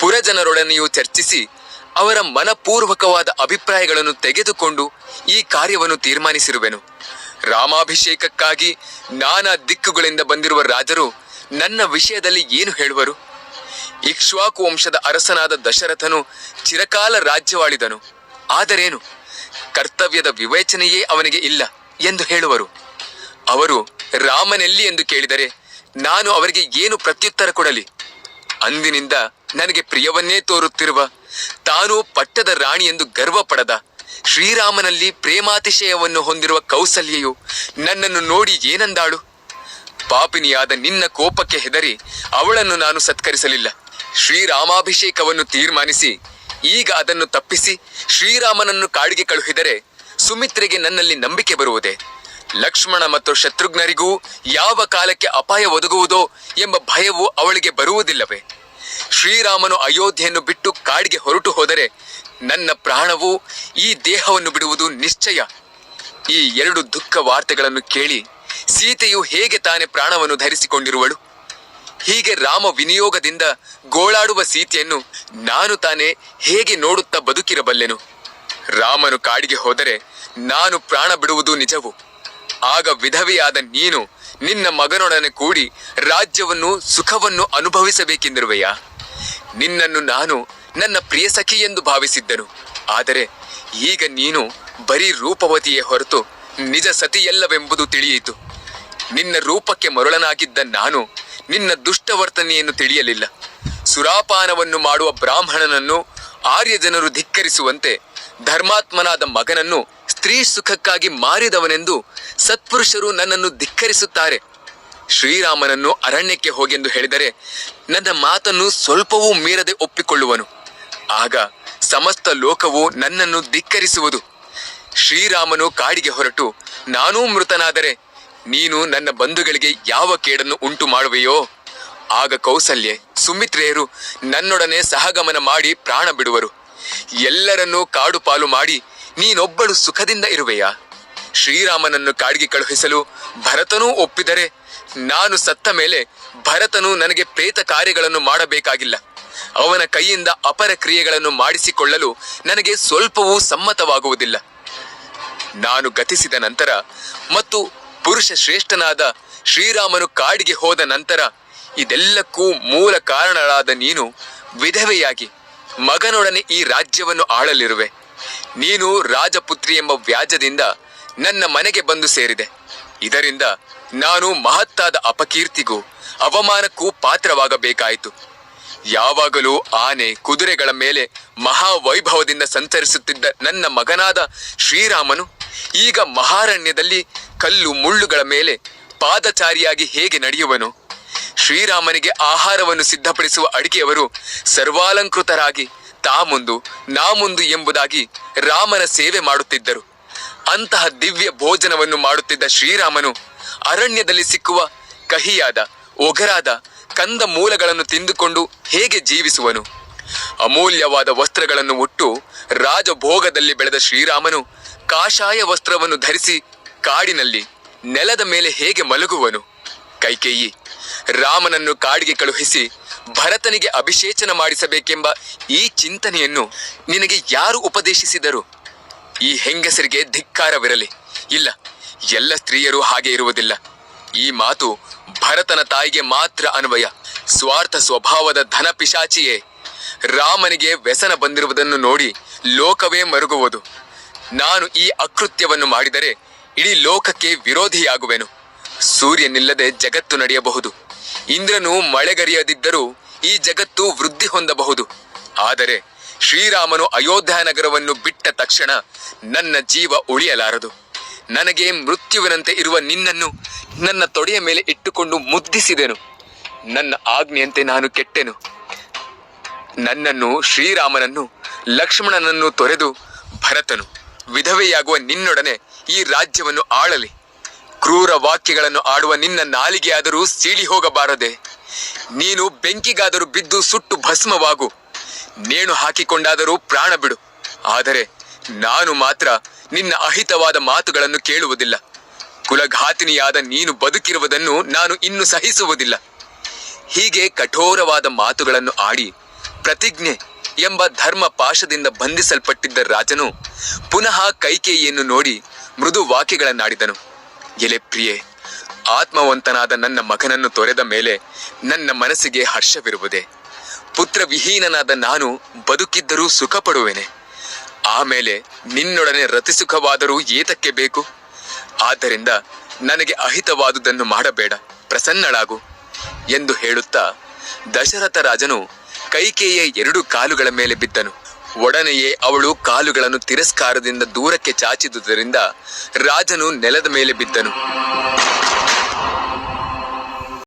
ಪುರಜನರೊಡನೆಯೂ ಚರ್ಚಿಸಿ ಅವರ ಮನಪೂರ್ವಕವಾದ ಅಭಿಪ್ರಾಯಗಳನ್ನು ತೆಗೆದುಕೊಂಡು ಈ ಕಾರ್ಯವನ್ನು ತೀರ್ಮಾನಿಸಿರುವೆನು. ರಾಮಾಭಿಷೇಕಕ್ಕಾಗಿ ನಾನಾ ದಿಕ್ಕುಗಳಿಂದ ಬಂದಿರುವ ರಾಜರು ನನ್ನ ವಿಷಯದಲ್ಲಿ ಏನು ಹೇಳುವರು? ಇಕ್ಷ್ವಾಕು ವಂಶದ ಅರಸನಾದ ದಶರಥನು ಚಿರಕಾಲ ರಾಜ್ಯವಾಳಿದನು. ಆದರೇನು? ಕರ್ತವ್ಯದ ವಿವೇಚನೆಯೇ ಅವನಿಗೆ ಇಲ್ಲ ಎಂದು ಹೇಳುವರು. ಅವರು ರಾಮನೆಲ್ಲಿ ಎಂದು ಕೇಳಿದರೆ ನಾನು ಅವರಿಗೆ ಏನು ಪ್ರತ್ಯುತ್ತರ ಕೊಡಲಿ? ಅಂದಿನಿಂದ ನನಗೆ ಪ್ರಿಯವನ್ನೇ ತೋರುತ್ತಿರುವ ತಾನು ಪಟ್ಟದ ರಾಣಿ ಎಂದು ಗರ್ವ ಪಡದ ಶ್ರೀರಾಮನಲ್ಲಿ ಪ್ರೇಮಾತಿಶಯವನ್ನು ಹೊಂದಿರುವ ಕೌಸಲ್ಯೆಯು ನನ್ನನ್ನು ನೋಡಿ ಏನಂದಾಳು? ಪಾಪಿನಿಯಾದ ನಿನ್ನ ಕೋಪಕ್ಕೆ ಹೆದರಿ ಅವಳನ್ನು ನಾನು ಸತ್ಕರಿಸಲಿಲ್ಲ. ಶ್ರೀರಾಮಾಭಿಷೇಕವನ್ನು ತೀರ್ಮಾನಿಸಿ, ಈಗ ಅದನ್ನು ತಪ್ಪಿಸಿ ಶ್ರೀರಾಮನನ್ನು ಕಾಡಿಗೆ ಕಳುಹಿದರೆ ಸುಮಿತ್ರೆಗೆ ನನ್ನಲ್ಲಿ ನಂಬಿಕೆ ಬರುವುದೇ? ಲಕ್ಷ್ಮಣ ಮತ್ತು ಶತ್ರುಘ್ನರಿಗೂ ಯಾವ ಕಾಲಕ್ಕೆ ಅಪಾಯ ಒದಗುವುದೋ ಎಂಬ ಭಯವು ಅವಳಿಗೆ ಬರುವುದಿಲ್ಲವೇ? ಶ್ರೀರಾಮನು ಅಯೋಧ್ಯೆಯನ್ನು ಬಿಟ್ಟು ಕಾಡಿಗೆ ಹೊರಟು ಹೋದರೆ ನನ್ನ ಪ್ರಾಣವು ಈ ದೇಹವನ್ನು ಬಿಡುವುದು ನಿಶ್ಚಯ. ಈ ಎರಡು ದುಃಖ ವಾರ್ತೆಗಳನ್ನು ಕೇಳಿ ಸೀತೆಯು ಹೇಗೆ ತಾನೇ ಪ್ರಾಣವನ್ನು ಧರಿಸಿಕೊಂಡಿರುವಳು? ಹೀಗೆ ರಾಮ ವಿನಿಯೋಗದಿಂದ ಗೋಳಾಡುವ ಸೀತೆಯನ್ನು ನಾನು ತಾನೇ ಹೇಗೆ ನೋಡುತ್ತಾ ಬದುಕಿರಬಲ್ಲೆನು? ರಾಮನು ಕಾಡಿಗೆ ಹೋದರೆ ನಾನು ಪ್ರಾಣ ಬಿಡುವುದು ನಿಜವು? ಆಗ ವಿಧವೆಯಾದ ನೀನು ನಿನ್ನ ಮಗನೊಡನೆ ಕೂಡಿ ರಾಜ್ಯವನ್ನು, ಸುಖವನ್ನು ಅನುಭವಿಸಬೇಕೆಂದಿರುವೆಯಾ? ನಿನ್ನನ್ನು ನಾನು ನನ್ನ ಪ್ರಿಯ ಸಖಿ ಎಂದು ಭಾವಿಸಿದ್ದನು ಆದರೆ ಈಗ ನೀನು ಬರೀ ರೂಪವತಿಯೇ ಹೊರತು ನಿಜ ಸತಿಯಲ್ಲವೆಂಬುದು ತಿಳಿಯಿತು. ನಿನ್ನ ರೂಪಕ್ಕೆ ಮರುಳನಾಗಿದ್ದ ನಾನು ನಿನ್ನ ದುಷ್ಟವರ್ತನೆಯನ್ನು ತಿಳಿಯಲಿಲ್ಲ. ಸುರಾಪಾನವನ್ನು ಮಾಡುವ ಬ್ರಾಹ್ಮಣನನ್ನು ಆರ್ಯ ಜನರು ಧಿಕ್ಕರಿಸುವಂತೆ ಧರ್ಮಾತ್ಮನಾದ ಮಗನನ್ನು ಸ್ತ್ರೀ ಸುಖಕ್ಕಾಗಿ ಮಾರಿದವನೆಂದು ಸತ್ಪುರುಷರು ನನ್ನನ್ನು ಧಿಕ್ಕರಿಸುತ್ತಾರೆ. ಶ್ರೀರಾಮನನ್ನು ಅರಣ್ಯಕ್ಕೆ ಹೋಗೆಂದು ಹೇಳಿದರೆ ನನ್ನ ಮಾತನ್ನು ಸ್ವಲ್ಪವೂ ಮೀರದೆ ಒಪ್ಪಿಕೊಳ್ಳುವನು. ಆಗ ಸಮಸ್ತ ಲೋಕವು ನನ್ನನ್ನು ಧಿಕ್ಕರಿಸುವುದು. ಶ್ರೀರಾಮನು ಕಾಡಿಗೆ ಹೊರಟು, ನಾನೂ ಮೃತನಾದರೆ ನೀನು ನನ್ನ ಬಂಧುಗಳಿಗೆ ಯಾವ ಕೇಡನ್ನು ಉಂಟು ಮಾಡುವೆಯೋ ಆಗ ಕೌಸಲ್ಯೆ, ಸುಮಿತ್ರೆಯರು ನನ್ನೊಡನೆ ಸಹಗಮನ ಮಾಡಿ ಪ್ರಾಣ ಬಿಡುವರು. ಎಲ್ಲರನ್ನೂ ಕಾಡು ಪಾಲು ಮಾಡಿ ನೀನೊಬ್ಬಳು ಸುಖದಿಂದ ಇರುವೆಯಾ? ಶ್ರೀರಾಮನನ್ನು ಕಾಡಿಗೆ ಕಳುಹಿಸಲು ಭರತನೂ ಒಪ್ಪಿದರೆ ನಾನು ಸತ್ತ ಮೇಲೆ ಭರತನು ನನಗೆ ಪ್ರೇತ ಕಾರ್ಯಗಳನ್ನು ಮಾಡಬೇಕಾಗಿಲ್ಲ. ಅವನ ಕೈಯಿಂದ ಅಪರ ಕ್ರಿಯೆಗಳನ್ನು ಮಾಡಿಸಿಕೊಳ್ಳಲು ನನಗೆ ಸ್ವಲ್ಪವೂ ಸಮ್ಮತವಾಗುವುದಿಲ್ಲ. ನಾನು ಗತಿಸಿದ ನಂತರ ಮತ್ತು ಪುರುಷ ಶ್ರೇಷ್ಠನಾದ ಶ್ರೀರಾಮನು ಕಾಡಿಗೆ ಹೋದ ನಂತರ ಇದೆಲ್ಲಕ್ಕೂ ಮೂಲ ಕಾರಣಳಾದ ನೀನು ವಿಧವೆಯಾಗಿ ಮಗನೊಡನೆ ಈ ರಾಜ್ಯವನ್ನು ಆಳಲಿರುವೆ. ನೀನು ರಾಜಪುತ್ರಿ ಎಂಬ ವ್ಯಾಜದಿಂದ ನನ್ನ ಮನೆಗೆ ಬಂದು ಸೇರಿದೆ. ಇದರಿಂದ ನಾನು ಮಹತ್ತಾದ ಅಪಕೀರ್ತಿಗೂ ಅವಮಾನಕ್ಕೂ ಪಾತ್ರವಾಗಬೇಕಾಯಿತು. ಯಾವಾಗಲೂ ಆನೆ ಕುದುರೆಗಳ ಮೇಲೆ ಮಹಾವೈಭವದಿಂದ ಸಂಚರಿಸುತ್ತಿದ್ದ ನನ್ನ ಮಗನಾದ ಶ್ರೀರಾಮನು ಈಗ ಮಹಾರಣ್ಯದಲ್ಲಿ ಕಲ್ಲು ಮುಳ್ಳುಗಳ ಮೇಲೆ ಪಾದಚಾರಿಯಾಗಿ ಹೇಗೆ ನಡೆಯುವನು? ಶ್ರೀರಾಮನಿಗೆ ಆಹಾರವನ್ನು ಸಿದ್ಧಪಡಿಸುವ ಅಡಿಗೆಯವರು ಸರ್ವಾಲಂಕೃತರಾಗಿ ತಾಮುಂದು, ನಾಮುಂದು ಎಂಬುದಾಗಿ ರಾಮನ ಸೇವೆ ಮಾಡುತ್ತಿದ್ದರು. ಅಂತಹ ದಿವ್ಯ ಭೋಜನವನ್ನು ಮಾಡುತ್ತಿದ್ದ ಶ್ರೀರಾಮನು ಅರಣ್ಯದಲ್ಲಿ ಸಿಕ್ಕುವ ಕಹಿಯಾದ, ಒಗರಾದ ಕಂದ ಮೂಲಗಳನ್ನು ತಿಂದುಕೊಂಡು ಹೇಗೆ ಜೀವಿಸುವನು? ಅಮೂಲ್ಯವಾದ ವಸ್ತ್ರಗಳನ್ನು ಉಟ್ಟು ರಾಜಭೋಗದಲ್ಲಿ ಬೆಳೆದ ಶ್ರೀರಾಮನು ಕಾಷಾಯ ವಸ್ತ್ರವನ್ನು ಧರಿಸಿ ಕಾಡಿನಲ್ಲಿ ನೆಲದ ಮೇಲೆ ಹೇಗೆ ಮಲಗುವನು? ಕೈಕೇಯಿ, ರಾಮನನ್ನು ಕಾಡಿಗೆ ಕಳುಹಿಸಿ ಭರತನಿಗೆ ಅಭಿಷೇಚನ ಮಾಡಿಸಬೇಕೆಂಬ ಈ ಚಿಂತನೆಯನ್ನು ನಿನಗೆ ಯಾರು ಉಪದೇಶಿಸಿದರು? ಈ ಹೆಂಗಸರಿಗೆ ಧಿಕ್ಕಾರವಿರಲಿ. ಇಲ್ಲ, ಎಲ್ಲ ಸ್ತ್ರೀಯರು ಹಾಗೆ ಇರುವುದಿಲ್ಲ. ಈ ಮಾತು ಭರತನ ತಾಯಿಗೆ ಮಾತ್ರ ಅನ್ವಯ. ಸ್ವಾರ್ಥ ಸ್ವಭಾವದ ಧನ ಪಿಶಾಚಿಯೇ. ರಾಮನಿಗೆ ವ್ಯಸನ ಬಂದಿರುವುದನ್ನು ನೋಡಿ ಲೋಕವೇ ಮರುಗುವುದು. ನಾನು ಈ ಅಕೃತ್ಯವನ್ನು ಮಾಡಿದರೆ ಇಡೀ ಲೋಕಕ್ಕೆ ವಿರೋಧಿಯಾಗುವೆನು. ಸೂರ್ಯನಿಲ್ಲದೆ ಜಗತ್ತು ನಡೆಯಬಹುದು. ಇಂದ್ರನು ಮಳೆಗರಿಯದಿದ್ದರೂ ಈ ಜಗತ್ತು ವೃದ್ಧಿ ಹೊಂದಬಹುದು. ಆದರೆ ಶ್ರೀರಾಮನು ಅಯೋಧ್ಯ ನಗರವನ್ನು ಬಿಟ್ಟ ತಕ್ಷಣ ನನ್ನ ಜೀವ ಉಳಿಯಲಾರದು. ನನಗೆ ಮೃತ್ಯುವಿನಂತೆ ಇರುವ ನಿನ್ನನ್ನು ನನ್ನ ತೊಡೆಯ ಮೇಲೆ ಇಟ್ಟುಕೊಂಡು ಮುದ್ದಿಸಿದೆನು. ನನ್ನ ಆಜ್ಞೆಯಂತೆ ನಾನು ಕೆಟ್ಟೆನು. ನನ್ನನ್ನು ಶ್ರೀರಾಮನನ್ನು ಲಕ್ಷ್ಮಣನನ್ನು ತೊರೆದು ಭರತನು. ವಿಧವೆಯಾಗುವ ನಿನ್ನೊಡನೆ ಈ ರಾಜ್ಯವನ್ನು ಆಳಲಿ. ಕ್ರೂರ ವಾಕ್ಯಗಳನ್ನು ಆಡುವ ನಿನ್ನ ನಾಲಿಗೆಯಾದರೂ ಸೀಳಿ ಹೋಗಬಾರದೆ. ನೀನು ಬೆಂಕಿಗಾದರೂ ಬಿದ್ದು ಸುಟ್ಟು ಭಸ್ಮವಾಗು. ನೇಣು ಹಾಕಿಕೊಂಡಾದರೂ ಪ್ರಾಣ ಬಿಡು. ಆದರೆ ನಾನು ಮಾತ್ರ ನಿನ್ನ ಅಹಿತವಾದ ಮಾತುಗಳನ್ನು ಕೇಳುವುದಿಲ್ಲ. ಕುಲಘಾತಿನಿಯಾದ ನೀನು ಬದುಕಿರುವುದನ್ನು ನಾನು ಇನ್ನು ಸಹಿಸುವುದಿಲ್ಲ. ಹೀಗೆ ಕಠೋರವಾದ ಮಾತುಗಳನ್ನು ಆಡಿ ಪ್ರತಿಜ್ಞೆ ಎಂಬ ಧರ್ಮ ಪಾಶದಿಂದ ಬಂಧಿಸಲ್ಪಟ್ಟಿದ್ದ ರಾಜನು ಪುನಃ ಕೈಕೇಯಿಯನ್ನು ನೋಡಿ ಮೃದು ವಾಕ್ಯಗಳನ್ನಾಡಿದನು. ಎಲೆ ಪ್ರಿಯೆ, ಆತ್ಮವಂತನಾದ ನನ್ನ ಮಗನನ್ನು ತೊರೆದ ಮೇಲೆ ನನ್ನ ಮನಸ್ಸಿಗೆ ಹರ್ಷವಿರುವುದೇ. ಪುತ್ರ ವಿಹೀನನಾದ ನಾನು ಬದುಕಿದ್ದರೂ ಸುಖ ಪಡುವೆನೆ ಆಮೇಲೆ ನಿನ್ನೊಡನೆ ರತಿಸುಖವಾದರೂ ಏತಕ್ಕೆ ಬೇಕು? ಆದ್ದರಿಂದ ನನಗೆ ಅಹಿತವಾದುದನ್ನು ಮಾಡಬೇಡ, ಪ್ರಸನ್ನಳಾಗು ಎಂದು ಹೇಳುತ್ತಾ ದಶರಥ ರಾಜನು ಕೈಕೇಯ ಎರಡು ಕಾಲುಗಳ ಮೇಲೆ ಬಿದ್ದನು. ಒಡನೆಯೇ ಅವಳು ಕಾಲುಗಳನ್ನು ತಿರಸ್ಕಾರದಿಂದ ದೂರಕ್ಕೆ ಚಾಚಿದುದರಿಂದ ರಾಜನು ನೆಲದ ಮೇಲೆ ಬಿದ್ದನು.